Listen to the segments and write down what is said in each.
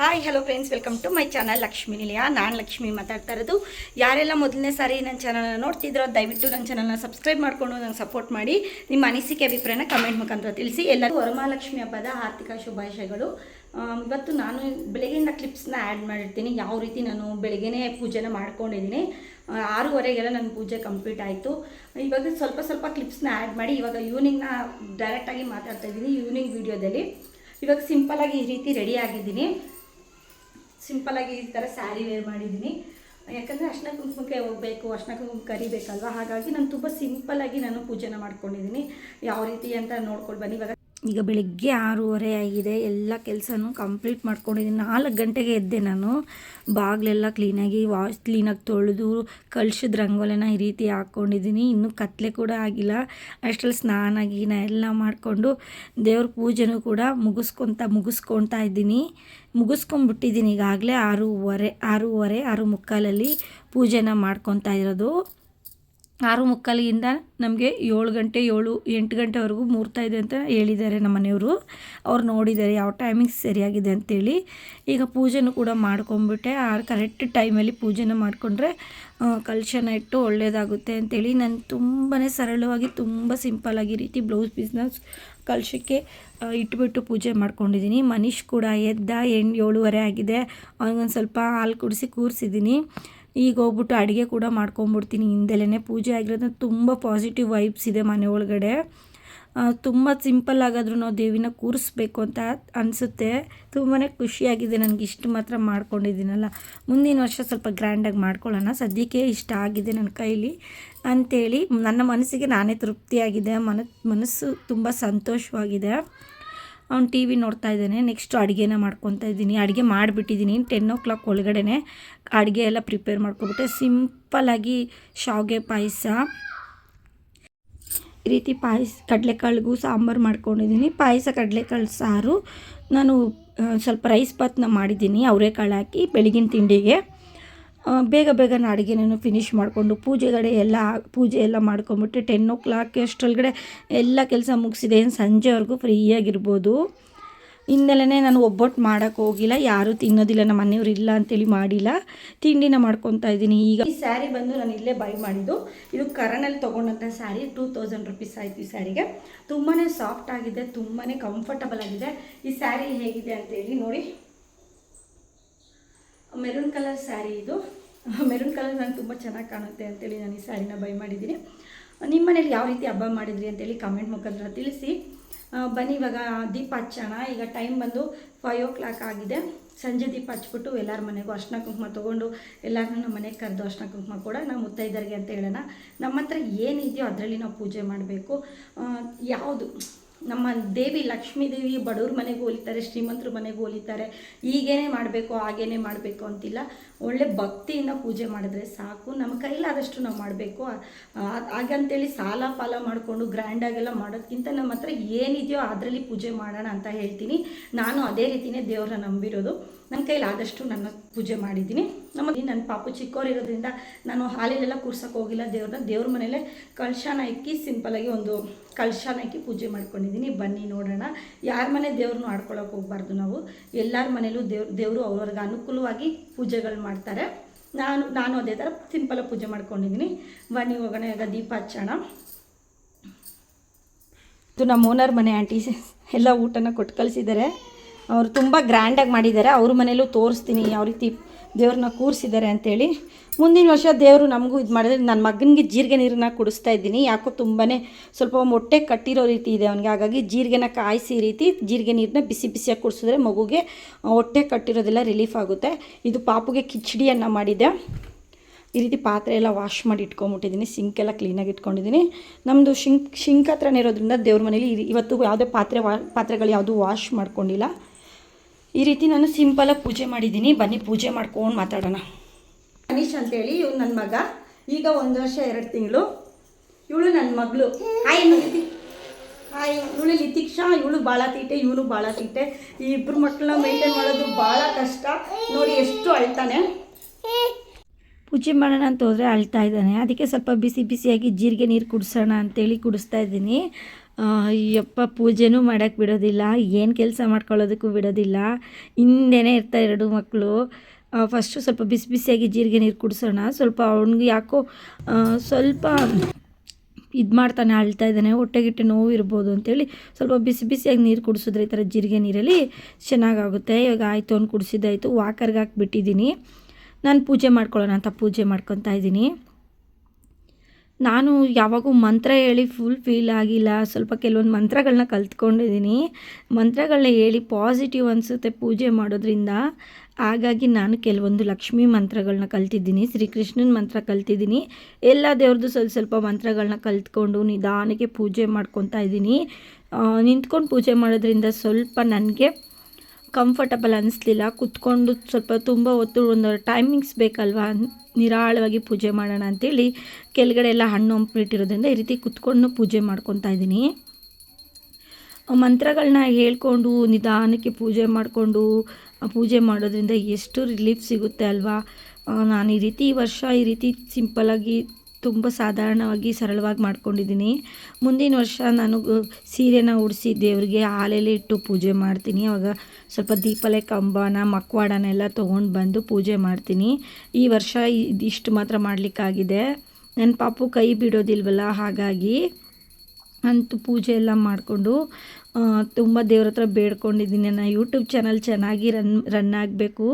Hi hello friends welcome to my channel Lakshmi Nilaya ನಾನು ಲಕ್ಷ್ಮಿ ಮಾತಾಡ್ತಾ ಇರೋದು. ಯಾರೆಲ್ಲ ಮೊದಲನೇ ಸಾರಿ ನನ್ನ ಚಾನಲ್ನ ನೋಡ್ತಿದ್ರೋ, ದಯವಿಟ್ಟು ನನ್ನ ಚಾನಲ್ನ ಸಬ್ಸ್ಕ್ರೈಬ್ ಮಾಡಿಕೊಂಡು ನಂಗೆ ಸಪೋರ್ಟ್ ಮಾಡಿ. ನಿಮ್ಮ ಅನಿಸಿಕೆ ಅಭಿಪ್ರಾಯನ ಕಮೆಂಟ್ ಮುಖಾಂತರ ತಿಳಿಸಿ. ಎಲ್ಲರೂ ವರಮಹಾಲಕ್ಷ್ಮಿ ಹಬ್ಬದ ಆರ್ಥಿಕ ಶುಭಾಶಯಗಳು. ಇವತ್ತು ನಾನು ಬೆಳಗ್ಗೆಯಿಂದ ಕ್ಲಿಪ್ಸ್ನ ಆ್ಯಡ್ ಮಾಡಿರ್ತೀನಿ. ಯಾವ ರೀತಿ ನಾನು ಬೆಳಗ್ಗೆನೇ ಪೂಜೆನ ಮಾಡ್ಕೊಂಡಿದ್ದೀನಿ. ಆರೂವರೆಗೆಲ್ಲ ನನ್ನ ಪೂಜೆ ಕಂಪ್ಲೀಟ್ ಆಯಿತು. ಇವಾಗ ಸ್ವಲ್ಪ ಸ್ವಲ್ಪ ಕ್ಲಿಪ್ಸ್ನ ಆ್ಯಡ್ ಮಾಡಿ, ಇವಾಗ ಈವ್ನಿಂಗ್ನ ಡೈರೆಕ್ಟಾಗಿ ಮಾತಾಡ್ತಾ ಇದ್ದೀನಿ ಈವ್ನಿಂಗ್ ವೀಡಿಯೋದಲ್ಲಿ ಇವಾಗ ಸಿಂಪಲಾಗಿ ಈ ರೀತಿ ರೆಡಿ ಆಗಿದ್ದೀನಿ. ಸಿಂಪಲಾಗಿ ಈ ಥರ ಸ್ಯಾರಿ ವೇರ್ ಮಾಡಿದ್ದೀನಿ. ಯಾಕಂದರೆ ಅರ್ಶಿನ ಕುಂಕುಮಕ್ಕೆ ಹೋಗಬೇಕು, ಅರ್ಶಿನ ಕುಂಕುಮ ಕರಿಬೇಕಲ್ವ? ಹಾಗಾಗಿ ನಾನು ತುಂಬ ಸಿಂಪಲಾಗಿ ನಾನು ಪೂಜೆನ ಮಾಡ್ಕೊಂಡಿದ್ದೀನಿ. ಯಾವ ರೀತಿ ಅಂತ ನೋಡ್ಕೊಂಡು ಬನ್ನಿ. ಇವಾಗ ಈಗ ಬೆಳಿಗ್ಗೆ ಆರೂವರೆ ಆಗಿದೆ. ಎಲ್ಲ ಕೆಲಸನೂ ಕಂಪ್ಲೀಟ್ ಮಾಡ್ಕೊಂಡಿದ್ದೀನಿ. ನಾಲ್ಕು ಗಂಟೆಗೆ ಎದ್ದೆ ನಾನು. ಬಾಗಿಲೆಲ್ಲ ಕ್ಲೀನಾಗಿ ವಾಶ್ ಕ್ಲೀನಾಗಿ ತೊಳೆದು, ಕಳ್ಸಿದ ರಂಗೋಲಿನ ಈ ರೀತಿ ಹಾಕ್ಕೊಂಡಿದ್ದೀನಿ ಇನ್ನೂ ಕತ್ತಲೆ ಕೂಡ ಆಗಿಲ್ಲ. ಅಷ್ಟರಲ್ಲಿ ಸ್ನಾನ, ಗೀನ ಎಲ್ಲ ಮಾಡಿಕೊಂಡು ದೇವ್ರ ಪೂಜೆನೂ ಕೂಡ ಮುಗಿಸ್ಕೊತ, ಮುಗಿಸ್ಕೊತಾ ಇದ್ದೀನಿ. ಮುಗಿಸ್ಕೊಂಡ್ಬಿಟ್ಟಿದ್ದೀನಿ. ಈಗಾಗಲೇ ಆರೂವರೆ ಆರೂವರೆ ಆರು ಮುಕ್ಕಾಲಲ್ಲಿ ಪೂಜೆನ ಮಾಡ್ಕೊತಾ ಇರೋದು. ಆರು ಮುಕ್ಕಾಲಿಯಿಂದ ನಮಗೆ ಏಳು ಗಂಟೆ, ಏಳು, ಎಂಟು ಗಂಟೆವರೆಗೂ ಮೂರ್ತಾ ಇದೆ ಅಂತ ಹೇಳಿದ್ದಾರೆ ನಮ್ಮ ಮನೆಯವರು. ಅವ್ರು ನೋಡಿದ್ದಾರೆ ಯಾವ ಟೈಮಿಂಗ್ಸ್ ಸರಿಯಾಗಿದೆ ಅಂತೇಳಿ. ಈಗ ಪೂಜೆನೂ ಕೂಡ ಮಾಡ್ಕೊಂಬಿಟ್ಟೆ ಆ ಕರೆಕ್ಟ್ ಟೈಮಲ್ಲಿ ಪೂಜೆನ ಮಾಡಿಕೊಂಡ್ರೆ ಕಲಶನ ಇಟ್ಟು ಒಳ್ಳೆಯದಾಗುತ್ತೆ ಅಂತೇಳಿ. ನಾನು ತುಂಬಾ ಸರಳವಾಗಿ, ತುಂಬ ಸಿಂಪಲ್ಲಾಗಿ ರೀತಿ ಬ್ಲೌಸ್ ಬಿಸ್ನೆಸ್ ಕಲಶಕ್ಕೆ ಇಟ್ಬಿಟ್ಟು ಪೂಜೆ ಮಾಡ್ಕೊಂಡಿದ್ದೀನಿ. ಮನೀಶ್ ಕೂಡ ಎದ್ದ ಎಂಟು ಏಳುವರೆ ಆಗಿದೆ. ಅವನಿಗೊಂದು ಸ್ವಲ್ಪ ಹಾಲು ಕುಡಿಸಿ ಕೂರಿಸಿದ್ದೀನಿ. ಈಗ ಹೋಗ್ಬಿಟ್ಟು ಅಡುಗೆ ಕೂಡ ಮಾಡ್ಕೊಂಬಿಡ್ತೀನಿ. ಹಿಂದೆಲೇ ಪೂಜೆ ಆಗಿರೋದ್ರಿಂದ ತುಂಬ ಪಾಸಿಟಿವ್ ವೈಬ್ಸ್ ಇದೆ ಮನೆ ಒಳಗಡೆ. ತುಂಬ ಸಿಂಪಲ್ ಆಗಾದರೂ ನಾವು ದೇವಿನ ಕೂರಿಸ್ಬೇಕು ಅಂತ ಅನಿಸುತ್ತೆ. ತುಂಬಾ ಖುಷಿಯಾಗಿದೆ ನನಗೆ ಇಷ್ಟು ಮಾತ್ರ ಮಾಡ್ಕೊಂಡಿದ್ದೀನಲ್ಲ. ಮುಂದಿನ ವರ್ಷ ಸ್ವಲ್ಪ ಗ್ರ್ಯಾಂಡಾಗಿ ಮಾಡ್ಕೊಳ್ಳೋಣ. ಸದ್ಯಕ್ಕೆ ಇಷ್ಟ ಆಗಿದೆ ನನ್ನ ಕೈಲಿ ಅಂಥೇಳಿ ನನ್ನ ಮನಸ್ಸಿಗೆ ನಾನೇ ತೃಪ್ತಿಯಾಗಿದೆ. ಮನ ಮನಸ್ಸು ತುಂಬ ಸಂತೋಷವಾಗಿದೆ. ಅವ್ನು ಟಿ ವಿ ನೋಡ್ತಾ ಇದ್ದಾನೆ ನೆಕ್ಸ್ಟು ಅಡುಗೆನ ಮಾಡ್ಕೊತಾ ಇದ್ದೀನಿ. ಅಡುಗೆ ಮಾಡಿಬಿಟ್ಟಿದ್ದೀನಿ ಟೆನ್ ಓ ಕ್ಲಾಕ್ ಒಳಗಡೆ ಅಡುಗೆ ಎಲ್ಲ ಪ್ರಿಪೇರ್ ಮಾಡ್ಕೊಬಿಟ್ಟೆ ಸಿಂಪಲ್ಲಾಗಿ ಶಾವಿಗೆ ಪಾಯಸ, ಈ ರೀತಿ ಪಾಯಸ, ಕಡಲೆಕಾಳಿಗೂ ಸಾಂಬಾರು ಮಾಡ್ಕೊಂಡಿದ್ದೀನಿ. ಪಾಯಸ, ಕಡಲೆಕಾಳು ಸಾರು, ನಾನು ಸ್ವಲ್ಪ ರೈಸ್ ಬಾತ್ನ ಮಾಡಿದ್ದೀನಿ, ಅವರೆಕಾಳು ಹಾಕಿ ಬೆಳಗಿನ ತಿಂಡಿಗೆ. ಬೇಗ ಬೇಗ ಅಡುಗೆನೂ ಫಿನಿಷ್ ಮಾಡಿಕೊಂಡು ಪೂಜೆಗಡೆ ಎಲ್ಲ ಪೂಜೆ ಎಲ್ಲ ಮಾಡ್ಕೊಂಬಿಟ್ಟು ಟೆನ್ ಓ ಕ್ಲಾಕ್ ಅಷ್ಟರೊಳಗಡೆ ಎಲ್ಲ ಕೆಲಸ ಮುಗಿಸಿದೆ. ಏನು ಸಂಜೆವರೆಗೂ ಫ್ರೀಯಾಗಿರ್ಬೋದು. ಇನ್ನೆಲ್ಲೇ ನಾನು ಒಬ್ಬಟ್ಟು ಮಾಡೋಕ್ಕೆ ಹೋಗಿಲ್ಲ, ಯಾರೂ ತಿನ್ನೋದಿಲ್ಲ, ನಮ್ಮ ಮನೆಯವ್ರು ಇಲ್ಲ ಅಂತೇಳಿ ಮಾಡಿಲ್ಲ. ತಿಂಡಿನ ಮಾಡ್ಕೊತಾ ಇದ್ದೀನಿ. ಈಗ ಈ ಸ್ಯಾರಿ ಬಂದು ನಾನು ಇಲ್ಲೇ ಬೈ ಮಾಡಿದ್ದು. ಇದು ಕರನಲ್ಲಿ ತೊಗೊಂಡಂಥ ಸ್ಯಾರಿ ಟೂ ತೌಸಂಡ್ ರುಪೀಸ್ ಆಯಿತು ಈ ಸ್ಯಾರಿಗೆ ತುಂಬಾ ಸಾಫ್ಟ್ ಆಗಿದೆ ತುಂಬಾ ಕಂಫರ್ಟಬಲ್ ಆಗಿದೆ. ಈ ಸ್ಯಾರಿ ಹೇಗಿದೆ ಅಂತೇಳಿ ನೋಡಿ. ಮೆರೂನ್ ಕಲರ್ ಸ್ಯಾರಿ ಇದು. ಮೆರೂನ್ ಕಲರ್ ನಂಗೆ ತುಂಬ ಚೆನ್ನಾಗಿ ಕಾಣುತ್ತೆ ಅಂತೇಳಿ ನಾನು ಈ ಸ್ಯಾರಿನ ಬೈ ಮಾಡಿದ್ದೀನಿ. ನಿಮ್ಮ ಮನೇಲಿ ಯಾವ ರೀತಿ ಹಬ್ಬ ಮಾಡಿದ್ರಿ ಅಂತೇಳಿ ಕಮೆಂಟ್ ಮುಖಾಂತರ ತಿಳಿಸಿ. ಬನ್ನಿ, ಇವಾಗ ದೀಪ ಹಚ್ಚೋಣ. ಈಗ ಟೈಮ್ ಬಂದು ಫೈವ್ ಓ ಕ್ಲಾಕ್ ಆಗಿದೆ. ಸಂಜೆ ದೀಪ ಹಚ್ಬಿಟ್ಟು ಎಲ್ಲರ ಮನೆಗೂ ಅರ್ಶನ ಕುಂಕುಮ ತೊಗೊಂಡು ಎಲ್ಲರನ್ನೂ ನಮ್ಮ ಮನೆಗೆ ಕರೆದು ಅರ್ಶನ ಕುಂಕುಮ ಕೂಡ ನಾವು ಮುತ್ತೈದರಿಗೆ ಅಂತ ಹೇಳೋಣ. ನಮ್ಮ ಹತ್ರ ಏನಿದೆಯೋ ಅದರಲ್ಲಿ ನಾವು ಪೂಜೆ ಮಾಡಬೇಕು. ಯಾವುದು? ನಮ್ಮ ದೇವಿ ಲಕ್ಷ್ಮೀ ದೇವಿ ಬಡವ್ರ ಮನೆಗೆ ಹೋಲಿತಾರೆ ಶ್ರೀಮಂತರ ಮನೆಗೆ ಹೋಲಿತಾರೆ ಹೀಗೇನೆ ಮಾಡಬೇಕು, ಹಾಗೇನೆ ಮಾಡಬೇಕು ಅಂತಿಲ್ಲ. ಒಳ್ಳೆ ಭಕ್ತಿಯಿಂದ ಪೂಜೆ ಮಾಡಿದ್ರೆ ಸಾಕು. ನಮ್ಮ ಕೈಲಾದಷ್ಟು ನಾವು ಮಾಡಬೇಕು. ಹಾಗಂತೇಳಿ ಸಾಲ ಫಾಲ ಮಾಡಿಕೊಂಡು ಗ್ರ್ಯಾಂಡಾಗೆಲ್ಲ ಮಾಡೋದಕ್ಕಿಂತ ನಮ್ಮ ಹತ್ರ ಏನಿದೆಯೋ ಅದರಲ್ಲಿ ಪೂಜೆ ಮಾಡೋಣ ಅಂತ ಹೇಳ್ತೀನಿ. ನಾನು ಅದೇ ರೀತಿಯೇ ದೇವ್ರನ್ನ ನಂಬಿರೋದು. ನನ್ನ ಕೈಲಾದಷ್ಟು ನನ್ನ ಪೂಜೆ ಮಾಡಿದ್ದೀನಿ. ನಮ್ಮ ನನ್ನ ಪಾಪು ಚಿಕ್ಕವರಿರೋದ್ರಿಂದ ನಾನು ಹಾಲಿಲೆಲ್ಲ ಕೂರ್ಸೋಕೆ ಹೋಗಿಲ್ಲ. ದೇವ್ರನ್ನ ದೇವ್ರ ಮನೇಲೆ ಕಳಶನ ಇಕ್ಕಿ ಸಿಂಪಲಾಗಿ ಒಂದು ಕಳಶನ ಇಕ್ಕಿ ಪೂಜೆ ಮಾಡ್ಕೊಂಡಿದ್ದೀನಿ. ಬನ್ನಿ ನೋಡೋಣ. ಯಾರ ಮನೆ ದೇವ್ರನ್ನೂ ಆಡ್ಕೊಳಕ್ಕೆ ಹೋಗ್ಬಾರ್ದು ನಾವು. ಎಲ್ಲರ ಮನೇಲೂ ದೇವ್ರ, ದೇವರು ಅವ್ರವ್ರಿಗೆ ಅನುಕೂಲವಾಗಿ ಪೂಜೆಗಳು ಮಾಡ್ತಾರೆ. ನಾನು ನಾನು ಅದೇ ಥರ ಸಿಂಪಲಾಗಿ ಪೂಜೆ ಮಾಡ್ಕೊಂಡಿದ್ದೀನಿ. ಬನ್ನಿ ಹೋಗೋಣ ಈಗ ದೀಪ ಹಚ್ಚೋಣ. ಇದು ನಮ್ಮ ಓನರ್ ಮನೆ ಆಂಟಿ ಎಲ್ಲ ಊಟನ ಕೊಟ್ಟು ಕಳಿಸಿದ್ದಾರೆ. ಅವರು ತುಂಬ ಗ್ರ್ಯಾಂಡಾಗಿ ಮಾಡಿದ್ದಾರೆ. ಅವ್ರ ಮನೇಲೂ ತೋರಿಸ್ತೀನಿ. ಯಾವ ರೀತಿ ದೇವ್ರನ್ನ ಕೂರಿಸಿದ್ದಾರೆ ಅಂತೇಳಿ. ಮುಂದಿನ ವರ್ಷ ದೇವರು ನಮಗೂ ಇದು ಮಾಡಿದ್ರೆ ನನ್ನ ಮಗನಿಗೆ ಜೀರಿಗೆ ನೀರನ್ನ ಕುಡಿಸ್ತಾ ಇದ್ದೀನಿ. ಯಾಕೋ ತುಂಬಾ ಸ್ವಲ್ಪ ಮೊಟ್ಟೆ ಕಟ್ಟಿರೋ ರೀತಿ ಇದೆ ಅವನಿಗೆ. ಹಾಗಾಗಿ ಜೀರಿಗೆನ ಕಾಯಿಸಿ ರೀತಿ ಜೀರಿಗೆ ನೀರನ್ನ ಬಿಸಿ ಬಿಸಿಯಾಗಿ ಕುಡಿಸಿದ್ರೆ ಮಗುಗೆ ಹೊಟ್ಟೆ ಕಟ್ಟಿರೋದೆಲ್ಲ ರಿಲೀಫ್ ಆಗುತ್ತೆ. ಇದು ಪಾಪುಗೆ ಕಿಚಡಿಯನ್ನು ಮಾಡಿದೆ ಈ ರೀತಿ ಪಾತ್ರೆ ಎಲ್ಲ ವಾಶ್ ಮಾಡಿ ಇಟ್ಕೊಂಬಿಟ್ಟಿದ್ದೀನಿ ಸಿಂಕ್ ಎಲ್ಲ ಕ್ಲೀನಾಗಿ ಇಟ್ಕೊಂಡಿದ್ದೀನಿ. ನಮ್ಮದು ಶಿಂಕ್ ಶಿಂಕ್ ಹತ್ರನೇ ಇರೋದ್ರಿಂದ ದೇವ್ರ ಮನೇಲಿ ಇವತ್ತು ಯಾವುದೇ ಪಾತ್ರೆ ವಾ ಪಾತ್ರೆಗಳು ಯಾವುದೂ ವಾಶ್ ಮಾಡ್ಕೊಂಡಿಲ್ಲ. ಈ ರೀತಿ ನಾನು ಸಿಂಪಲಾಗಿ ಪೂಜೆ ಮಾಡಿದ್ದೀನಿ. ಬನ್ನಿ ಪೂಜೆ ಮಾಡ್ಕೊಂಡು ಮಾತಾಡೋಣ. ಮನೀಶ್ ಅಂತೇಳಿ ಇವ್ನು ನನ್ನ ಮಗ. ಈಗ ಒಂದು ವರ್ಷ ಎರಡು ತಿಂಗಳು. ಇವಳು ನನ್ನ ಮಗಳು. ಹಾಯ್ ಅನ್ನೋದಿ ಹಾಯ್ ಇವಳು ಲಿತಿಕ್ಷಾ ಇವಳು ಭಾಳ ತೀಟೆ ಇವನು ಭಾಳ ತೀಟೆ. ಈ ಇಬ್ಬರು ಮಕ್ಕಳನ್ನ ಮೈಂಟೈನ್ ಮಾಡೋದು ಭಾಳ ಕಷ್ಟ. ನೋಡಿ ಎಷ್ಟು ಅಳ್ತಾನೆ. ಪೂಜೆ ಮಾಡೋಣ ಅಂತ ಹೋದರೆ ಅಳ್ತಾ ಇದ್ದಾನೆ. ಅದಕ್ಕೆ ಸ್ವಲ್ಪ ಬಿಸಿ ಬಿಸಿಯಾಗಿ ಜೀರಿಗೆ ನೀರು ಕುಡಿಸೋಣ ಅಂತೇಳಿ ಕುಡಿಸ್ತಾ ಇದ್ದೀನಿ. ಯಪ್ಪ ಪೂಜೆನೂ ಮಾಡೋಕ್ಕೆ ಬಿಡೋದಿಲ್ಲ, ಏನು ಕೆಲಸ ಮಾಡ್ಕೊಳ್ಳೋದಕ್ಕೂ ಬಿಡೋದಿಲ್ಲ. ಹಿಂದೆನೇ ಇರ್ತಾರೆ ಎರಡು ಮಕ್ಕಳು ಫಸ್ಟು ಸ್ವಲ್ಪ ಬಿಸಿ ಬಿಸಿಯಾಗಿ ಜೀರಿಗೆ ನೀರು ಕುಡಿಸೋಣ. ಸ್ವಲ್ಪ ಅವ್ನಿಗೆ ಯಾಕೋ ಸ್ವಲ್ಪ ಇದು ಮಾಡ್ತಾನೆ, ಅಳ್ತಾ ಇದ್ದಾನೆ. ಹೊಟ್ಟೆಗಿಟ್ಟೆ ನೋವು ಇರ್ಬೋದು ಅಂತೇಳಿ ಸ್ವಲ್ಪ ಬಿಸಿ ಬಿಸಿಯಾಗಿ ನೀರು ಕುಡಿಸಿದ್ರೆ ಈ ಥರ ಜೀರಿಗೆ ನೀರಲ್ಲಿ ಚೆನ್ನಾಗಾಗುತ್ತೆ. ಇವಾಗ ಆಯಿತು ಅವ್ನು ಕುಡಿಸಿದ್ದಾಯಿತು. ವಾಕರ್ಗೆ ಹಾಕ್ಬಿಟ್ಟಿದ್ದೀನಿ. ನಾನು ಪೂಜೆ ಮಾಡ್ಕೊಳ್ಳೋಣ ಅಂತ ಪೂಜೆ ಮಾಡ್ಕೊತಾ ಇದ್ದೀನಿ. ನಾನು ಯಾವಾಗೂ ಮಂತ್ರ ಹೇಳಿ ಫುಲ್ ಫೀಲ್ ಆಗಿಲ್ಲ. ಸ್ವಲ್ಪ ಕೆಲವೊಂದು ಮಂತ್ರಗಳನ್ನ ಕಲ್ತ್ಕೊಂಡಿದ್ದೀನಿ ಮಂತ್ರಗಳನ್ನ ಹೇಳಿ ಪಾಸಿಟಿವ್ ಅನಿಸುತ್ತೆ ಪೂಜೆ ಮಾಡೋದ್ರಿಂದ. ಹಾಗಾಗಿ ನಾನು ಕೆಲವೊಂದು ಲಕ್ಷ್ಮೀ ಮಂತ್ರಗಳನ್ನ ಕಲ್ತಿದ್ದೀನಿ. ಶ್ರೀಕೃಷ್ಣನ ಮಂತ್ರ ಕಲ್ತಿದ್ದೀನಿ. ಎಲ್ಲ ದೇವ್ರದ್ದು ಸ್ವಲ್ಪ ಸ್ವಲ್ಪ ಮಂತ್ರಗಳನ್ನ ಕಲ್ತ್ಕೊಂಡು ನಿಧಾನಕ್ಕೆ ಪೂಜೆ ಮಾಡ್ಕೊತಾ ಇದ್ದೀನಿ ನಿಂತ್ಕೊಂಡು ಪೂಜೆ ಮಾಡೋದ್ರಿಂದ ಸ್ವಲ್ಪ ನನಗೆ ಕಂಫರ್ಟಬಲ್ ಅನಿಸ್ಲಿಲ್ಲ. ಕುತ್ಕೊಂಡು ಸ್ವಲ್ಪ ತುಂಬ ಹೊತ್ತು ಒಂದು ಟೈಮಿಂಗ್ಸ್ ಬೇಕಲ್ವಾ? ನಿರಾಳವಾಗಿ ಪೂಜೆ ಮಾಡೋಣ ಅಂತೇಳಿ ಕೆಳಗಡೆ ಎಲ್ಲ ಹಣ್ಣು ಹಂಪಿಟ್ಟಿರೋದ್ರಿಂದ ಈ ರೀತಿ ಕುತ್ಕೊಂಡು ಪೂಜೆ ಮಾಡ್ಕೊತಾ ಇದ್ದೀನಿ. ಮಂತ್ರಗಳನ್ನ ಹೇಳ್ಕೊಂಡು ನಿಧಾನಕ್ಕೆ ಪೂಜೆ ಮಾಡಿಕೊಂಡು, ಪೂಜೆ ಮಾಡೋದ್ರಿಂದ ಎಷ್ಟು ರಿಲೀಫ್ ಸಿಗುತ್ತೆ ಅಲ್ವಾ? ನಾನು ಈ ರೀತಿ ವರ್ಷ ಈ ರೀತಿ ಸಿಂಪಲಾಗಿ ತುಂಬ ಸಾಧಾರಣವಾಗಿ ಸರಳವಾಗಿ ಮಾಡ್ಕೊಂಡಿದ್ದೀನಿ. ಮುಂದಿನ ವರ್ಷ ನಾನು ಸೀರೆನ ಉಡಿಸಿ ದೇವರಿಗೆ ಹಾಲೆಲೆ ಇಟ್ಟು ಪೂಜೆ ಮಾಡ್ತೀನಿ. ಅವಾಗ ಸ್ವಲ್ಪ ದೀಪಲೆ ಕಂಬನ, ಮಕ್ವಾಡನೆಲ್ಲ ತೊಗೊಂಡು ಬಂದು ಪೂಜೆ ಮಾಡ್ತೀನಿ. ಈ ವರ್ಷ ಇದಿಷ್ಟು ಮಾತ್ರ ಮಾಡಲಿಕ್ಕಾಗಿದೆ. ನನ್ನ ಪಾಪು ಕೈ ಬಿಡೋದಿಲ್ವಲ್ಲ, ಹಾಗಾಗಿ ಅಂತೂ ಪೂಜೆ ಎಲ್ಲ ಮಾಡಿಕೊಂಡು ತುಂಬ ದೇವ್ರ ಹತ್ರ ಬೇಡ್ಕೊಂಡಿದ್ದೀನಿ. ನನ್ನ ಯೂಟ್ಯೂಬ್ ಚಾನಲ್ ಚೆನ್ನಾಗಿ ರನ್ ರನ್ ಆಗಬೇಕು.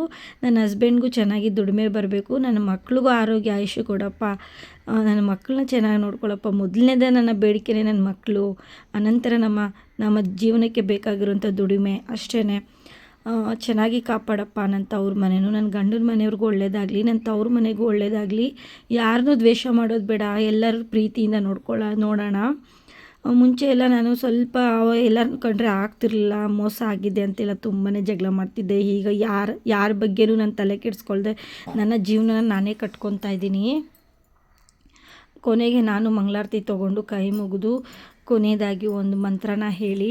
ನನ್ನ ಹಸ್ಬೆಂಡ್ಗೂ ಚೆನ್ನಾಗಿ ದುಡಿಮೆ ಬರಬೇಕು. ನನ್ನ ಮಕ್ಳಿಗೂ ಆರೋಗ್ಯ ಆಯುಷ್ಯ ಕೊಡಪ್ಪ. ನನ್ನ ಮಕ್ಕಳನ್ನ ಚೆನ್ನಾಗಿ ನೋಡ್ಕೊಳಪ್ಪ. ಮೊದಲನೇದೇ ನನ್ನ ಬೇಡಿಕೆನೇ ನನ್ನ ಮಕ್ಕಳು ಅನಂತರ ನಮ್ಮ ನಮ್ಮ ಜೀವನಕ್ಕೆ ಬೇಕಾಗಿರುವಂಥ ದುಡಿಮೆ ಅಷ್ಟೇ ಚೆನ್ನಾಗಿ ಕಾಪಾಡಪ್ಪ ನನ್ನ ತವ್ರ ಮನೆಯೂ ನನ್ನ ಗಂಡನ ಮನೆಯವ್ರಿಗೂ ಒಳ್ಳೇದಾಗಲಿ ನನ್ನ ತವ್ರ ಮನೆಗೂ ಒಳ್ಳೇದಾಗಲಿ. ಯಾರನ್ನೂ ದ್ವೇಷ ಮಾಡೋದು ಬೇಡ. ಎಲ್ಲರೂ ಪ್ರೀತಿಯಿಂದ ನೋಡ್ಕೊಳ್ಳ ನೋಡೋಣ. ಮುಂಚೆ ಎಲ್ಲ ನಾನು ಸ್ವಲ್ಪ ಎಲ್ಲರನ್ನು ಕಂಡ್ರೆ ಆಗ್ತಿರ್ಲಿಲ್ಲ, ಮೋಸ ಆಗಿದೆ ಅಂತೆಲ್ಲ ತುಂಬಾ ಜಗಳ ಮಾಡ್ತಿದ್ದೆ. ಈಗ ಯಾರ ಯಾರ ಬಗ್ಗೆನೂ ನಾನು ತಲೆ ಕೆಡಿಸ್ಕೊಳ್ದೆ, ನನ್ನ ಜೀವನ ನಾನೇ ಕಟ್ಕೊತಾ ಇದ್ದೀನಿ. ಕೊನೆಗೆ ನಾನು ಮಂಗಳಾರತಿ ತೊಗೊಂಡು ಕೈ ಮುಗಿದು ಕೊನೆಯದಾಗಿ ಒಂದು ಮಂತ್ರನ ಹೇಳಿ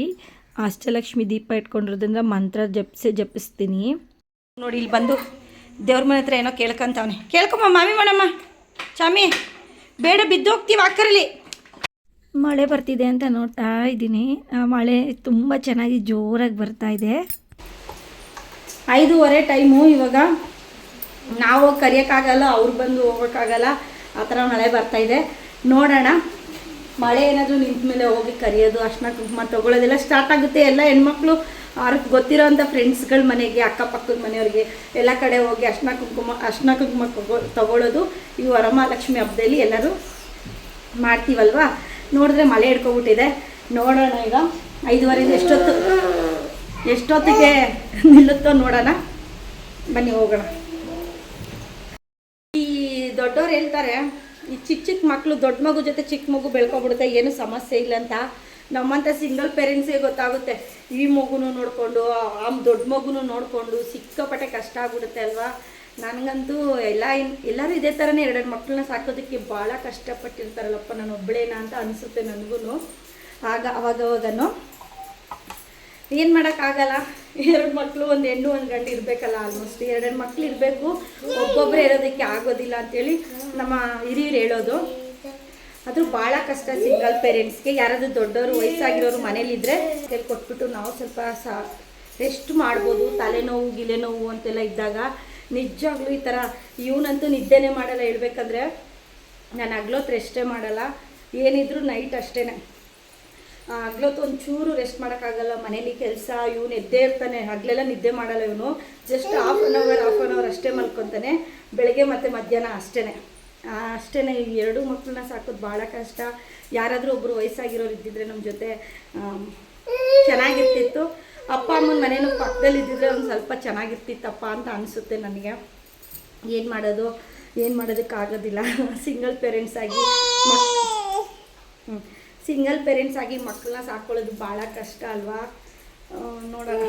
ಅಷ್ಟಲಕ್ಷ್ಮಿ ದೀಪ ಇಟ್ಕೊಂಡಿರೋದ್ರಿಂದ ಮಂತ್ರ ಜಪಿಸಿ ಜಪಿಸ್ತೀನಿ. ನೋಡಿ, ಇಲ್ಲಿ ಬಂದು ದೇವ್ರ ಮನೆ ಹತ್ರ ಏನೋ ಕೇಳ್ಕೊಂತವನೆ. ಕೇಳ್ಕೊಮ್ಮ ಮಾಮಿ ಮಾಡಮ್ಮ ಚಾಮಿ, ಬೇಡ, ಬಿದ್ದೋಗ್ತೀವಿ ಅಕ್ಕರಲ್ಲಿ ಮಳೆ ಬರ್ತಿದೆ ಅಂತ ನೋಡ್ತಾ ಇದ್ದೀನಿ. ಮಳೆ ತುಂಬ ಚೆನ್ನಾಗಿ ಜೋರಾಗಿ ಬರ್ತಾ ಇದೆ. ಐದೂವರೆ ಟೈಮು ಇವಾಗ. ನಾವು ಕರಿಯೋಕ್ಕಾಗಲ್ಲ, ಅವ್ರು ಬಂದು ಹೋಗೋಕ್ಕಾಗಲ್ಲ. ಆ ಥರ ಮಳೆ ಬರ್ತಾ ಇದೆ. ನೋಡೋಣ. ಮಳೆ ಏನಾದರೂ ನಿಂತ ಮೇಲೆ ಹೋಗಿ ಕರಿಯೋದು ಅಷ್ಟನ್ನ ಕುಂಕುಮ ತೊಗೊಳ್ಳೋದೆಲ್ಲ ಸ್ಟಾರ್ಟ್ ಆಗುತ್ತೆ. ಎಲ್ಲ ಹೆಣ್ಮಕ್ಳು ಅವ್ರಿಗೆ ಗೊತ್ತಿರೋಂಥ ಫ್ರೆಂಡ್ಸ್ಗಳ ಮನೆಗೆ, ಅಕ್ಕಪಕ್ಕದ ಮನೆಯವ್ರಿಗೆ, ಎಲ್ಲ ಕಡೆ ಹೋಗಿ ಅಷ್ಟನ ಕುಂಕುಮ ಅಷ್ಟನ ಕುಂಕುಮ ತಗೋ, ತಗೊಳ್ಳೋದು. ಈ ವರಮಹಾಲಕ್ಷ್ಮಿ ಹಬ್ಬದಲ್ಲಿ ಎಲ್ಲರೂ ಮಾಡ್ತೀವಲ್ವಾ? ನೋಡಿದ್ರೆ ಮಳೆ ಹಿಡ್ಕೊಬಿಟ್ಟಿದೆ. ನೋಡೋಣ ಈಗ. ಐದುವರೆಗೆ ಎಷ್ಟೊತ್ತು ಎಷ್ಟೊತ್ತಿಗೆ ನಿಲ್ಲುತ್ತೋ ನೋಡೋಣ. ಬನ್ನಿ, ಹೋಗೋಣ. ಈ ದೊಡ್ಡವ್ರು ಹೇಳ್ತಾರೆ, ಈ ಚಿಕ್ಕ ಚಿಕ್ಕ ಮಕ್ಕಳು ದೊಡ್ಡ ಮಗು ಜೊತೆ ಚಿಕ್ಕ ಮಗು ಬೆಳ್ಕೊಬಿಡುತ್ತೆ, ಏನು ಸಮಸ್ಯೆ ಇಲ್ಲ ಅಂತ. ನಮ್ಮಂಥ ಸಿಂಗಲ್ ಪೇರೆಂಟ್ಸೇ ಗೊತ್ತಾಗುತ್ತೆ. ಈ ಮಗುನು ನೋಡಿಕೊಂಡು ಆ ದೊಡ್ಡ ಮಗುನು ನೋಡಿಕೊಂಡು ಸಿಕ್ಕಾಪಟ್ಟೆ ಕಷ್ಟ ಆಗ್ಬಿಡುತ್ತೆ ಅಲ್ವಾ? ನನಗಂತೂ ಎಲ್ಲ ಎಲ್ಲರೂ ಇದೇ ಥರನೇ ಎರಡೆರಡು ಮಕ್ಕಳನ್ನ ಸಾಕೋದಕ್ಕೆ ಭಾಳ ಕಷ್ಟಪಟ್ಟಿರ್ತಾರಲ್ಲಪ್ಪ. ನಾನು ಒಬ್ಬಳೇನಾ ಅಂತ ಅನಿಸುತ್ತೆ ನನಗೂ ಆಗ ಅವಾಗ ಅವಾಗನು ಏನು ಮಾಡೋಕ್ಕಾಗಲ್ಲ. ಎರಡು ಮಕ್ಕಳು ಒಂದು ಹೆಣ್ಣು, ಒಂದು ಗಂಡು ಇರಬೇಕಲ್ಲ ಆಲ್ಮೋಸ್ಟ್ ಎರಡೆರಡು ಮಕ್ಳು ಇರಬೇಕು. ಒಬ್ಬೊಬ್ಬರೇ ಇರೋದಕ್ಕೆ ಆಗೋದಿಲ್ಲ ಅಂತೇಳಿ ನಮ್ಮ ಹಿರಿಯರು ಹೇಳೋದು. ಅದು ಭಾಳ ಕಷ್ಟ ಸಿಂಗಲ್ ಪೇರೆಂಟ್ಸ್ಗೆ. ಯಾರಾದರೂ ದೊಡ್ಡವರು, ವಯಸ್ಸಾಗಿರೋರು ಮನೇಲಿದ್ದರೆ ಕೊಟ್ಬಿಟ್ಟು ನಾವು ಸ್ವಲ್ಪ ಸಾ, ರೆಸ್ಟ್ ಮಾಡ್ಬೋದು. ತಲೆನೋವು, ಗಿಲೆನೋವು ಅಂತೆಲ್ಲ ಇದ್ದಾಗ ನಿಜವಾಗ್ಲೂ ಈ ಥರ ಇವನಂತೂ ನಿದ್ದೆನೇ ಮಾಡಲ್ಲ ಹೇಳ್ಬೇಕಂದ್ರೆ. ನಾನು ಹಗ್ಲೊತ್ತು ರೆಸ್ಟೇ ಮಾಡಲ್ಲ, ಏನಿದ್ರು ನೈಟ್ ಅಷ್ಟೇ ಹಗ್ಲೊತ್ತು ಒಂಚೂರು ರೆಸ್ಟ್ ಮಾಡೋಕ್ಕಾಗಲ್ಲ, ಮನೇಲಿ ಕೆಲಸ, ಇವನು ಎದ್ದೇ ಇರ್ತಾನೆ, ಹಗ್ಲೆಲ್ಲ ನಿದ್ದೆ ಮಾಡಲ್ಲ ಇವನು. Just half an hour half an hour ಅಷ್ಟೇ ಮಲ್ಕೊತಾನೆ. ಬೆಳಗ್ಗೆ ಮತ್ತು ಮಧ್ಯಾಹ್ನ ಅಷ್ಟೇ ಅಷ್ಟೇ ಈ ಎರಡು ಮಕ್ಕಳನ್ನ ಸಾಕೋದು ಭಾಳ ಕಷ್ಟ. ಯಾರಾದರೂ ಒಬ್ಬರು ವಯಸ್ಸಾಗಿರೋರು ಇದ್ದಿದ್ರೆ ನಮ್ಮ ಜೊತೆ ಚೆನ್ನಾಗಿರ್ತಿತ್ತು. ಅಪ್ಪ ಅಮ್ಮನ ಮನೇನು ಪಕ್ಕದಲ್ಲಿ ಇದ್ದಿದ್ರೆ ಒಂದು ಸ್ವಲ್ಪ ಚೆನ್ನಾಗಿರ್ತಿತ್ತಪ್ಪ ಅಂತ ಅನಿಸುತ್ತೆ ನನಗೆ. ಏನು ಮಾಡೋದು? ಏನು ಮಾಡೋದಕ್ಕಾಗೋದಿಲ್ಲ. ಸಿಂಗಲ್ ಪೇರೆಂಟ್ಸ್ ಆಗಿ ಸಿಂಗಲ್ ಪೇರೆಂಟ್ಸ್ ಆಗಿ ಮಕ್ಕಳನ್ನ ಸಾಕೊಳ್ಳೋದು ಭಾಳ ಕಷ್ಟ ಅಲ್ವಾ? ನೋಡೋಣ.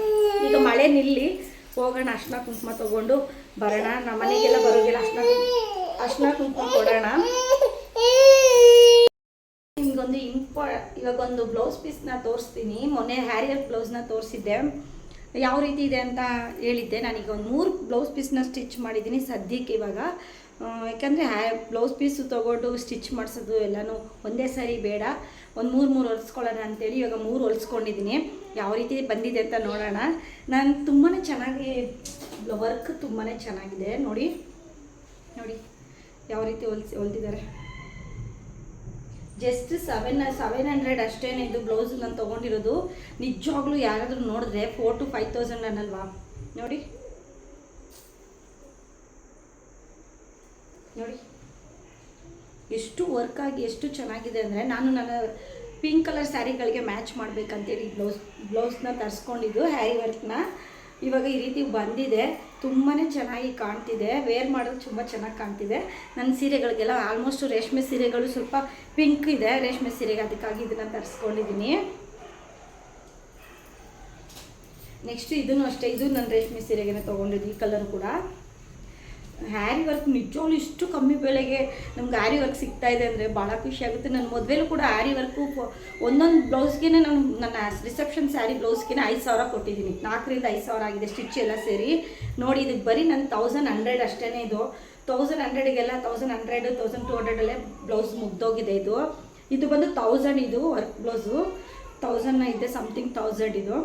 ಈಗ ಮಳೆ ನಿಲ್ಲಿ, ಹೋಗೋಣ ಅರ್ಶಿನ ಕುಂಕುಮ ತೊಗೊಂಡು ಬರೋಣ. ನಮ್ಮ ಮನೆಗೆಲ್ಲ ಬರೋದಿಲ್ಲ ಅರ್ಶಿನ ಅರ್ಶಿನ ಕುಂಕುಮ ಕೊಡೋಣ. ನಿಮ್ಗೊಂದು ಇಂಪ ಇವಾಗ ಒಂದು ಬ್ಲೌಸ್ ಪೀಸ್ನ ತೋರಿಸ್ತೀನಿ. ಮೊನ್ನೆ ಹ್ಯಾರಿಯರ್ ಬ್ಲೌಸ್ನ ತೋರಿಸಿದ್ದೆ. ಯಾವ ರೀತಿ ಇದೆ ಅಂತ ಹೇಳಿದ್ದೆ. ನಾನೀಗ ಒಂದು ಮೂರು ಬ್ಲೌಸ್ ಪೀಸ್ನ ಸ್ಟಿಚ್ ಮಾಡಿದ್ದೀನಿ ಸದ್ಯಕ್ಕೆ ಇವಾಗ. ಯಾಕಂದರೆ ಹ್ಯಾ, ಬ್ಲೌಸ್ ಪೀಸು ತೊಗೊಂಡು ಸ್ಟಿಚ್ ಮಾಡಿಸೋದು ಎಲ್ಲನೂ ಒಂದೇ ಸರಿ ಬೇಡ. ಒಂದು ಮೂರು ಮೂರು ಹೊಲಿಸ್ಕೊಳ್ಳೋಣ ಅಂತೇಳಿ ಇವಾಗ ಮೂರು ಹೊಲಿಸ್ಕೊಂಡಿದ್ದೀನಿ. ಯಾವ ರೀತಿ ಬಂದಿದೆ ಅಂತ ನೋಡೋಣ. ನಾನು ತುಂಬಾ ಚೆನ್ನಾಗಿ ವರ್ಕ್ ತುಂಬಾ ಚೆನ್ನಾಗಿದೆ. ನೋಡಿ ನೋಡಿ, ಯಾವ ರೀತಿ ಹೊಲ್ಸಿ, ಹೊಲ್ದಿದ್ದಾರೆ. ಜಸ್ಟ್ ಸೆವೆನ್ ಸೆವೆನ್ ಹಂಡ್ರೆಡ್ ಅಷ್ಟೇ ಇದು ಬ್ಲೌಸ್ ನಾನು ತೊಗೊಂಡಿರೋದು. ನಿಜವಾಗ್ಲೂ ಯಾರಾದರೂ ನೋಡಿದ್ರೆ ಫೋರ್ ಟು ಫೈವ್ ತೌಸಂಡ್ ಅನ್ನಲ್ವಾ? ನೋಡಿ. ನೋಡಿ. ಎಷ್ಟು ವರ್ಕ್ ಆಗಿ ಎಷ್ಟು ಚೆನ್ನಾಗಿದೆ ಅಂದರೆ ನಾನು ನನ್ನ ಪಿಂಕ್ ಕಲರ್ ಸ್ಯಾರಿಗಳಿಗೆ ಮ್ಯಾಚ್ ಮಾಡಬೇಕಂತೇಳಿ ಬ್ಲೌಸ್ ಬ್ಲೌಸ್ನ ತರಿಸ್ಕೊಂಡಿದ್ದು ಹ್ಯಾರಿ ವರ್ಕ್ನ ಇವಾಗ ಈ ರೀತಿ ಬಂದಿದೆ. ತುಂಬಾ ಚೆನ್ನಾಗಿ ಕಾಣ್ತಿದೆ. ವೇರ್ ಮಾಡೋದು ತುಂಬ ಚೆನ್ನಾಗಿ ಕಾಣ್ತಿದೆ. ನನ್ನ ಸೀರೆಗಳಿಗೆಲ್ಲ ಆಲ್ಮೋಸ್ಟ್ ರೇಷ್ಮೆ ಸೀರೆಗಳು ಸ್ವಲ್ಪ ಪಿಂಕ್ ಇದೆ. ರೇಷ್ಮೆ ಸೀರೆಗೆ ಅದಕ್ಕಾಗಿ ಇದನ್ನು ತರಿಸ್ಕೊಂಡಿದ್ದೀನಿ ನೆಕ್ಸ್ಟ್ ಇದನ್ನು ಅಷ್ಟೇ. ಇದು ನನ್ನ ರೇಷ್ಮೆ ಸೀರೆಗೆ ತೊಗೊಂಡಿದ್ದು. ಈ ಕಲರ್ ಕೂಡ. ಹ್ಯಾರಿ ವರ್ಕ್ ನಿಜವಾಗ್ಲೂ ಇಷ್ಟು ಕಮ್ಮಿ ಬೆಲೆಗೆ ನಮ್ಗೆ ಹ್ಯಾರಿ ವರ್ಕ್ ಸಿಗ್ತಾ ಇದೆ ಅಂದರೆ ಭಾಳ ಖುಷಿ ಆಗುತ್ತೆ. ನನ್ನ ಮದುವೆಲೂ ಕೂಡ ಹ್ಯಾರಿ ವರ್ಕು ಒಂದೊಂದು ಬ್ಲೌಸ್ಗೆ ನಾನು, ನನ್ನ ರಿಸೆಪ್ಷನ್ ಸ್ಯಾರಿ ಬ್ಲೌಸ್ಗೆ ಐದು ಸಾವಿರ ಕೊಟ್ಟಿದ್ದೀನಿ. ನಾಲ್ಕರಿಂದ ಐದು ಸಾವಿರ ಆಗಿದೆ ಸ್ಟಿಚ್ ಎಲ್ಲ ಸೇರಿ. ನೋಡಿ ಇದಕ್ಕೆ ಬರೀ ನನ್ನ ತೌಸಂಡ್ ಹಂಡ್ರೆಡ್ ಅಷ್ಟೇ ಇದು. ತೌಸಂಡ್ ಹಂಡ್ರೆಡ್ಗೆಲ್ಲ ತೌಸಂಡ್ ಹಂಡ್ರೆಡ್ ತೌಸಂಡ್ ಟು ಹಂಡ್ರೆಡಲ್ಲೇ ಬ್ಲೌಸ್ ಮುಗ್ದೋಗಿದೆ ಇದು. ಇದು ಬಂದು ತೌಸಂಡ್ ಇದು ವರ್ಕ್ ಬ್ಲೌಸು ತೌಸಂಡ್ ಇದೆ ಸಮಥಿಂಗ್ ತೌಸಂಡ್ ಇದು.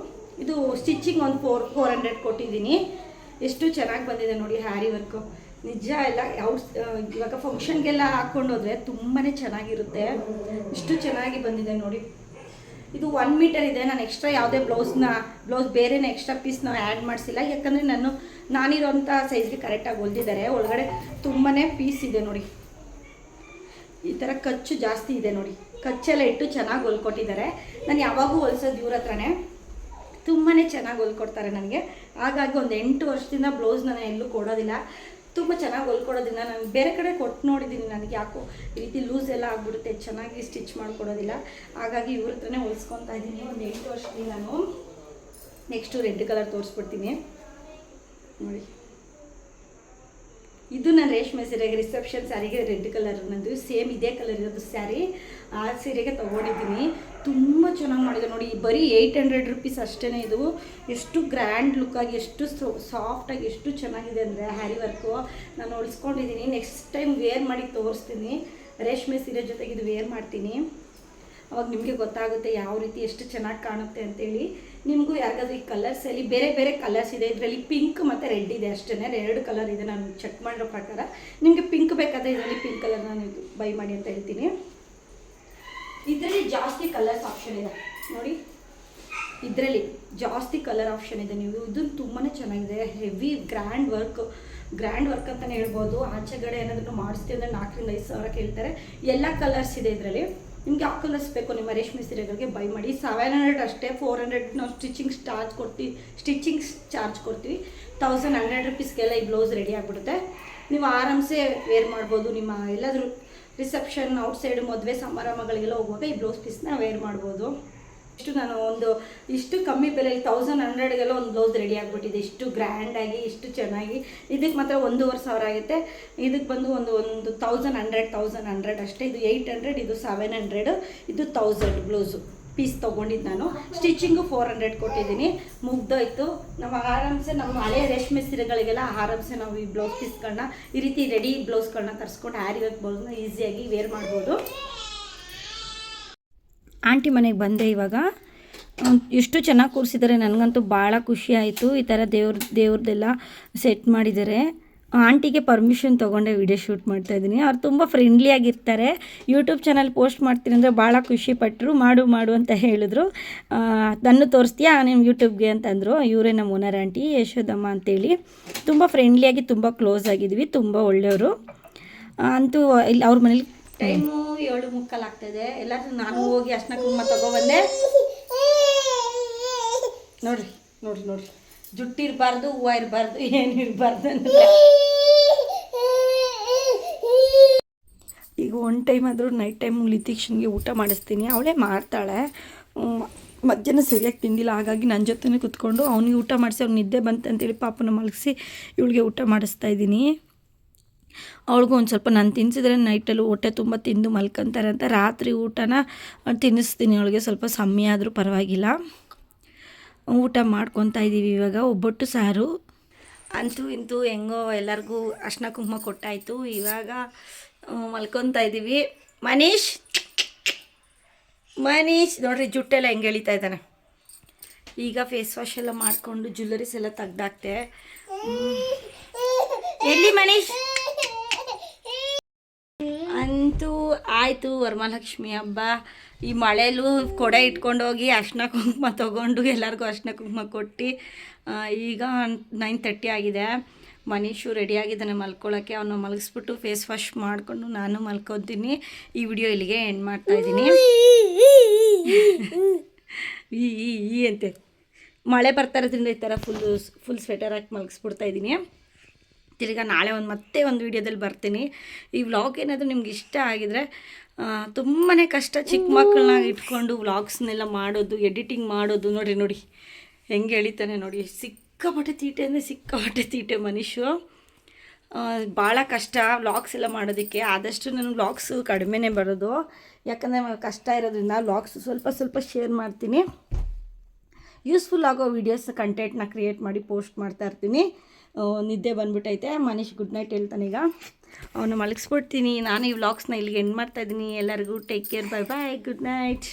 ಇದು ಸ್ಟಿಚಿಂಗ್ ಒಂದು ಫೋರ್ ಫೋರ್ ಹಂಡ್ರೆಡ್ ಕೊಟ್ಟಿದ್ದೀನಿ. ಎಷ್ಟು ಚೆನ್ನಾಗಿ ಬಂದಿದೆ ನೋಡಿ ಹ್ಯಾರಿ ವರ್ಕು. ನಿಜ ಎಲ್ಲ ಔಟ್ ಇವಾಗ ಫಂಕ್ಷನ್ಗೆಲ್ಲ ಹಾಕ್ಕೊಂಡು ಹೋದ್ರೆ ತುಂಬಾ ಚೆನ್ನಾಗಿರುತ್ತೆ. ಇಷ್ಟು ಚೆನ್ನಾಗಿ ಬಂದಿದೆ ನೋಡಿ. ಇದು ಒನ್ ಮೀಟರ್ ಇದೆ, ನಾನು ಎಕ್ಸ್ಟ್ರಾ ಯಾವುದೇ ಬ್ಲೌಸ್ನ, ಬ್ಲೌಸ್ ಬೇರೆನೇ ಎಕ್ಸ್ಟ್ರಾ ಪೀಸ್ನ ಆ್ಯಡ್ ಮಾಡಿಸಿಲ್ಲ. ಯಾಕಂದರೆ ನಾನು, ನಾನಿರೋಂಥ ಸೈಜ್ಗೆ ಕರೆಕ್ಟಾಗಿ ಹೊಲ್ದಿದ್ದಾರೆ. ಒಳಗಡೆ ತುಂಬಾ ಪೀಸ್ ಇದೆ ನೋಡಿ. ಈ ಥರ ಖರ್ಚು ಜಾಸ್ತಿ ಇದೆ ನೋಡಿ. ಖರ್ಚೆಲ್ಲ ಇಟ್ಟು ಚೆನ್ನಾಗಿ ಹೊಲ್ಕೊಟ್ಟಿದ್ದಾರೆ. ನಾನು ಯಾವಾಗೂ ಹೊಲ್ಸೋದು ಇವ್ರ ಹತ್ರನೇ. ತುಂಬಾ ಚೆನ್ನಾಗಿ ಹೊಲ್ಕೊಡ್ತಾರೆ ನನಗೆ. ಹಾಗಾಗಿ ಒಂದು ಎಂಟು ವರ್ಷದಿಂದ ಬ್ಲೌಸ್ ನಾನು ಎಲ್ಲೂ ಕೊಡೋದಿಲ್ಲ. ತುಂಬ ಚೆನ್ನಾಗಿ ಹೊಲ್ಕೊಡೋದಿಲ್ಲ ನಾನು ಬೇರೆ ಕಡೆ ಕೊಟ್ಟು ನೋಡಿದ್ದೀನಿ ನನಗೆ ಯಾಕೋ ಈ ರೀತಿ ಲೂಸ್ ಎಲ್ಲ ಆಗ್ಬಿಡುತ್ತೆ, ಚೆನ್ನಾಗಿ ಸ್ಟಿಚ್ ಮಾಡಿಕೊಡೋದಿಲ್ಲ. ಹಾಗಾಗಿ ಇವ್ರ ಹತ್ರನೇ ಹೊಲ್ಸ್ಕೊತಾ ಇದ್ದೀನಿ ಒಂದು ಎಂಟು ವರ್ಷದಿಂದ ನಾನು ನೆಕ್ಸ್ಟು ರೆಡ್ ಕಲರ್ ತೋರಿಸ್ಬಿಡ್ತೀನಿ. ನೋಡಿ. ಇದು ನನ್ನ ರೇಷ್ಮೆ ಸೀರೆಗೆ ರಿಸೆಪ್ಷನ್ ಸ್ಯಾರಿಗೆ ರೆಡ್ ಕಲರ್ ನಂದು ಸೇಮ್ ಇದೇ ಕಲರ್ ಇರೋದು ಸ್ಯಾರಿ ಆ ಸೀರೆಗೆ ತೊಗೊಂಡಿದ್ದೀನಿ. ತುಂಬ ಚೆನ್ನಾಗಿ ಮಾಡಿದೆ ನೋಡಿ ಬರೀ ಏಯ್ಟ್ ಹಂಡ್ರೆಡ್ ರುಪೀಸ್ ಅಷ್ಟೇ ಇದು. ಎಷ್ಟು ಗ್ರ್ಯಾಂಡ್ ಲುಕ್ಕಾಗಿ ಎಷ್ಟು ಸಾಫ್ಟಾಗಿ ಎಷ್ಟು ಚೆನ್ನಾಗಿದೆ ಅಂದರೆ ಹ್ಯಾರಿ ವರ್ಕು ನಾನು ಉಳಿಸ್ಕೊಂಡಿದ್ದೀನಿ. ನೆಕ್ಸ್ಟ್ ಟೈಮ್ ವೇರ್ ಮಾಡಿ ತೋರಿಸ್ತೀನಿ. ರೇಷ್ಮೆ ಸೀರೆ ಜೊತೆಗೆ ಇದು ವೇರ್ ಮಾಡ್ತೀನಿ. ಅವಾಗ ನಿಮಗೆ ಗೊತ್ತಾಗುತ್ತೆ ಯಾವ ರೀತಿ ಎಷ್ಟು ಚೆನ್ನಾಗಿ ಕಾಣುತ್ತೆ ಅಂತೇಳಿ. ನಿಮಗೂ ಯಾರಿಗಾದ್ರೂ ಈ ಕಲರ್ಸಲ್ಲಿ ಬೇರೆ ಬೇರೆ ಕಲರ್ಸ್ ಇದೆ, ಇದರಲ್ಲಿ ಪಿಂಕ್ ಮತ್ತು ರೆಡ್ ಇದೆ ಅಷ್ಟೇ ಎರಡು ಕಲರ್ ಇದೆ ನಾನು ಚೆಕ್ ಮಾಡಿರೋ ಪ್ರಕಾರ. ನಿಮಗೆ ಪಿಂಕ್ ಬೇಕಾದರೆ ಇದರಲ್ಲಿ ಪಿಂಕ್ ಕಲರ್ ನಾನು ಬೈ ಮಾಡಿ ಅಂತ ಹೇಳ್ತೀನಿ. ಇದರಲ್ಲಿ ಜಾಸ್ತಿ ಕಲರ್ಸ್ ಆಪ್ಷನ್ ಇದೆ. ನೋಡಿ. ಇದರಲ್ಲಿ ಜಾಸ್ತಿ ಕಲರ್ ಆಪ್ಷನ್ ಇದೆ. ನೀವು ಇದು ತುಂಬಾ ಚೆನ್ನಾಗಿದೆ. Heavy grand work grand work ಅಂತಲೇ ಹೇಳ್ಬೋದು. ಆಚೆಗಡೆ ಏನಾದರೂ ಮಾಡಿಸ್ತೀವಿ ಅಂದರೆ ನಾಲ್ಕರಿಂದ ಐದು ಸಾವಿರ ಕೇಳ್ತಾರೆ. ಎಲ್ಲ ಕಲರ್ಸ್ ಇದೆ ಇದರಲ್ಲಿ. ನಿಮ್ಗೆ ಯಾವ ಕಲರ್ಸ್ ಬೇಕು? ನಿಮ್ಮ ರೇಷ್ಮೆ ಸೀರೆಗಳಿಗೆ ಬೈ ಮಾಡಿ. ಸೆವೆನ್ ಹಂಡ್ರೆಡ್ ಅಷ್ಟೇ ಫೋರ್ ಹಂಡ್ರೆಡ್ ನಾವು ಸ್ಟಿಚಿಂಗ್ ಚಾರ್ಜ್ ಕೊಡ್ತೀವಿ ಸ್ಟಿಚಿಂಗ್ ಚಾರ್ಜ್ ಕೊಡ್ತೀವಿ. ತೌಸಂಡ್ ಹಂಡ್ರೆಡ್ ರುಪೀಸ್ಗೆಲ್ಲ ಈ ಬ್ಲೌಸ್ ರೆಡಿ ಆಗಿಬಿಡುತ್ತೆ. ನೀವು ಆರಾಮ್ಸೆ ವೇರ್ ಮಾಡ್ಬೋದು. ನಿಮ್ಮ ಎಲ್ಲಾದರೂ ರಿಸೆಪ್ಷನ್ ಔಟ್ಸೈಡ್ ಮದುವೆ, ಸಮಾರಂಭಗಳಿಗೆಲ್ಲ ಹೋಗುವಾಗ ಈ ಬ್ಲೌಸ್ ಪೀಸ್ನ ವೇರ್ ಮಾಡ್ಬೋದು. ಇಷ್ಟು ನಾನು ಒಂದು, ಇಷ್ಟು ಕಮ್ಮಿ ಬೆಲೆಯಲ್ಲಿ ತೌಸಂಡ್ ಹಂಡ್ರೆಡ್ಗೆಲ್ಲ ಒಂದು ಬ್ಲೌಸ್ ರೆಡಿ ಆಗಿಬಿಟ್ಟಿದೆ. ಇಷ್ಟು ಗ್ರ್ಯಾಂಡಾಗಿ ಇಷ್ಟು ಚೆನ್ನಾಗಿ. ಇದಕ್ಕೆ ಮಾತ್ರ ಒಂದೂವರೆ ಸಾವಿರ ಆಗುತ್ತೆ. ಇದಕ್ಕೆ ಬಂದು ಒಂದು ಒಂದು ತೌಸಂಡ್ ಹಂಡ್ರೆಡ್ ತೌಸಂಡ್ ಹಂಡ್ರೆಡ್ ಅಷ್ಟೇ. ಇದು ಏಯ್ಟ್ ಹಂಡ್ರೆಡ್ ಇದು ಸೆವೆನ್ ಹಂಡ್ರೆಡ್ ಇದು ತೌಸಂಡ್ ಬ್ಲೌಸು ಪೀಸ್ ತೊಗೊಂಡಿದ್ದು ನಾನು. ಸ್ಟಿಚಿಂಗು ಫೋರ್ ಹಂಡ್ರೆಡ್ ಕೊಟ್ಟಿದ್ದೀನಿ. ಮುಗ್ದೋಯ್ತು. ನಮ್ಮ ಆರಾಮ್ಸೆ, ನಮ್ಮ ಹಳೆ ರೇಷ್ಮೆ ಸೀರೆಗಳಿಗೆಲ್ಲ ಆರಾಮ್ಸೆ ನಾವು ಈ ಬ್ಲೌಸ್ ಪೀಸ್ಗಳನ್ನ ಈ ರೀತಿ ರೆಡಿ ಬ್ಲೌಸ್ಗಳನ್ನ ತರಿಸ್ಕೊಂಡು ಹ್ಯಾರಿ ವರ್ಕ್ ಬ್ಲೌಸ್ನ ಈಸಿಯಾಗಿ ವೇರ್ ಮಾಡ್ಬೋದು. ಆಂಟಿ ಮನೆಗೆ ಬಂದೆ ಇವಾಗ. ಎಷ್ಟು ಚೆನ್ನಾಗಿ ಕೂರಿಸಿದ್ದಾರೆ ನನಗಂತೂ ಭಾಳ ಖುಷಿ ಆಯಿತು. ಈ ಥರ ದೇವ್ರ ದೇವ್ರದ್ದೆಲ್ಲ ಸೆಟ್ ಮಾಡಿದ್ದಾರೆ ಆಂಟಿಗೆ ಪರ್ಮಿಷನ್ ತೊಗೊಂಡೆ ವಿಡಿಯೋ ಶೂಟ್ ಮಾಡ್ತಾ ಇದ್ದೀನಿ. ಅವ್ರು ತುಂಬ ಫ್ರೆಂಡ್ಲಿಯಾಗಿರ್ತಾರೆ ಯೂಟ್ಯೂಬ್ ಚಾನಲ್ ಪೋಸ್ಟ್ ಮಾಡ್ತೀನಿ ಅಂದರೆ ಭಾಳ ಖುಷಿ ಪಟ್ಟರು ಮಾಡು ಮಾಡು ಅಂತ ಹೇಳಿದ್ರು. ನನ್ನ ತೋರಿಸ್ತೀಯಾ? ನಿಮ್ಮ ಯೂಟ್ಯೂಬ್ಗೆ ಅಂತಂದರು. ಇವರೇ ನಮ್ಮ ಓನರ್ ಆಂಟಿ, ಯಶೋದಮ್ಮ ಅಂತೇಳಿ. ತುಂಬ ಫ್ರೆಂಡ್ಲಿಯಾಗಿ ತುಂಬ ಕ್ಲೋಸ್ ಆಗಿದ್ವಿ, ತುಂಬ ಒಳ್ಳೆಯವರು. ಅಂತೂ ಇಲ್ಲಿ ಅವ್ರ ಮನೇಲಿ ಟೈಮು ಏಳು ಮುಕ್ಕಾಲು ಆಗ್ತದೆ ಎಲ್ಲಾದ್ರೂ ನಾನು ಹೋಗಿ ಅಷ್ಟ ಕುಂಕುಮ ತಗೊಬಂದೆ ನೋಡ್ರಿ ನೋಡ್ರಿ ನೋಡ್ರಿ. ಜುಟ್ಟು ಇರಬಾರ್ದು, ಹೂವು ಇರಬಾರ್ದು, ಏನು ಇರಬಾರ್ದು ಈಗ ಒನ್ ಟೈಮ್ ಆದರೂ ನೈಟ್ ಟೈಮ್ ಲಿತೀಕ್ಷನ್ಗೆ ಊಟ ಮಾಡಿಸ್ತೀನಿ. ಅವಳೇ ಮಾಡ್ತಾಳೆ. ಮಧ್ಯಾಹ್ನ ಸರಿಯಾಗಿ ತಿಂದಿಲ್ಲ. ಹಾಗಾಗಿ ನನ್ನ ಜೊತೆನೇ ಕುತ್ಕೊಂಡು ಅವನಿಗೆ ಊಟ ಮಾಡಿಸಿ, ಅವ್ನು ನಿದ್ದೆ ಬಂತಂತೇಳಿ ಪಾಪನ ಮಲಗಿಸಿ, ಇವಳಿಗೆ ಊಟ ಮಾಡಿಸ್ತಾ ಇದ್ದೀನಿ. ಅವಳಿಗೂ ಒಂದು ಸ್ವಲ್ಪ ನಾನು ತಿನ್ನಿಸಿದ್ರೆ ನೈಟಲ್ಲೂ ಹೊಟ್ಟೆ ತುಂಬ ತಿಂದು ಮಲ್ಕೊಂತಾರೆ ಅಂತ ರಾತ್ರಿ ಊಟನ ತಿನ್ನಿಸ್ತೀನಿ ಅವಳಿಗೆ ಸ್ವಲ್ಪ ಸಮಯ ಆದರೂ ಪರವಾಗಿಲ್ಲ. ಊಟ ಮಾಡ್ಕೊತಾ ಇದ್ದೀವಿ ಇವಾಗ, ಒಬ್ಬಟ್ಟು ಸಾರು. ಅಂತೂ ಇಂತೂ ಹೆಂಗೋ ಎಲ್ಲರಿಗೂ ಅರ್ಶಿನ ಕುಂಕುಮ ಕೊಟ್ಟಾಯಿತು. ಇವಾಗ ಮಲ್ಕೊತಾ ಇದ್ದೀವಿ ಮನೀಶ್! ಮನೀಶ್! ನೋಡ್ರಿ, ಜುಟ್ಟೆಲ್ಲ ಹೆಂಗೆ ಎಳಿತಾ ಇದ್ದಾನೆ. ಈಗ ಫೇಸ್ ವಾಶ್ ಎಲ್ಲ ಮಾಡಿಕೊಂಡು ಜ್ಯುವೆಲ್ಲರೀಸ್ ಎಲ್ಲ ತೆಗ್ದಾಕ್ತೆ. ಎಲ್ಲಿ ಮನೀಶ್? ಅಂತೂ ಆಯಿತು ವರಮಹಾಲಕ್ಷ್ಮಿ ಹಬ್ಬ. ಈ ಮಳೆಯಲ್ಲೂ ಕೊಡೆ ಇಟ್ಕೊಂಡು ಹೋಗಿ ಅರ್ಶಿನ ಕುಂಕುಮ ತಗೊಂಡು ಎಲ್ಲರಿಗೂ ಅರ್ಶಿನ ಕುಂಕುಮ ಕೊಟ್ಟು ಈಗ ನೈನ್ ತರ್ಟಿ ಆಗಿದೆ. ಮನೀಶು ರೆಡಿಯಾಗಿದ್ದಾನೆ ಮಲ್ಕೊಳ್ಳೋಕ್ಕೆ ಅವನ್ನ ಮಲಗಿಸ್ಬಿಟ್ಟು ಫೇಸ್ ವಾಶ್ ಮಾಡಿಕೊಂಡು ನಾನು ಮಲ್ಕೊತೀನಿ. ಈ ವಿಡಿಯೋ ಇಲ್ಲಿಗೆ ಎಂಡ್ ಮಾಡ್ತಾ ಇದ್ದೀನಿ. ಈ ಈ ಈ ಅಂತೆ. ಮಳೆ ಬರ್ತಾ ಇರೋದ್ರಿಂದ ಈ ಥರ ಫುಲ್ಲು ಫುಲ್ ಸ್ವೆಟರ್ ಹಾಕಿ ಮಲಗಿಸ್ಬಿಡ್ತಾ ಇದ್ದೀನಿ. ತಿರ್ಗಾ ನಾಳೆ ಒಂದು ಮತ್ತೆ ಒಂದು ವೀಡಿಯೋದಲ್ಲಿ ಬರ್ತೀನಿ. ಈ ವ್ಲಾಗ್ ಏನಾದರೂ ನಿಮ್ಗೆ ಇಷ್ಟ ಆಗಿದರೆ ತುಂಬಾ ಕಷ್ಟ ಚಿಕ್ಕ ಮಕ್ಕಳನ್ನ ಇಟ್ಕೊಂಡು ವ್ಲಾಗ್ಸ್ನೆಲ್ಲ ಮಾಡೋದು ಎಡಿಟಿಂಗ್ ಮಾಡೋದು ನೋಡಿ ನೋಡಿ. ಹೆಂಗೆ ಎಳಿತಾನೆ ನೋಡಿ. ಸಿಕ್ಕಾಪಟ್ಟೆ ತೀಟೆ ಅಂದರೆ ಸಿಕ್ಕಾಪಟ್ಟೆ ತೀಟೆ ಮನುಷ್ಯ. ಭಾಳ ಕಷ್ಟ ವ್ಲಾಗ್ಸ್ ಎಲ್ಲ ಮಾಡೋದಕ್ಕೆ. ಆದಷ್ಟು ನನ್ನ ವ್ಲಾಗ್ಸು ಕಡಿಮೆನೇ ಬರೋದು. ಯಾಕಂದರೆ ಕಷ್ಟ ಇರೋದ್ರಿಂದ ವ್ಲಾಗ್ಸ್ ಸ್ವಲ್ಪ ಸ್ವಲ್ಪ ಶೇರ್ ಮಾಡ್ತೀನಿ. ಯೂಸ್ಫುಲ್ ಆಗೋ ವೀಡಿಯೋಸ್ ಕಂಟೆಂಟ್ನ ಕ್ರಿಯೇಟ್ ಮಾಡಿ ಪೋಸ್ಟ್ ಮಾಡ್ತಾ ಇರ್ತೀನಿ. ನಿದ್ದೆ ಬಂದ್ಬಿಟ್ಟೈತೆ. ಮನೀಶ್ ಗುಡ್ ನೈಟ್ ಹೇಳ್ತಾನೆ ಈಗ. ಅವನು ಮಲಗಿಸ್ಬಿಡ್ತೀನಿ. ನಾನು ಈ ವ್ಲಾಗ್ಸ್ನ ಇಲ್ಲಿಗೆ ಎಂಡ್ ಮಾಡ್ತಾ ಇದ್ದೀನಿ. ಎಲ್ಲರಿಗೂ take care bye bye good night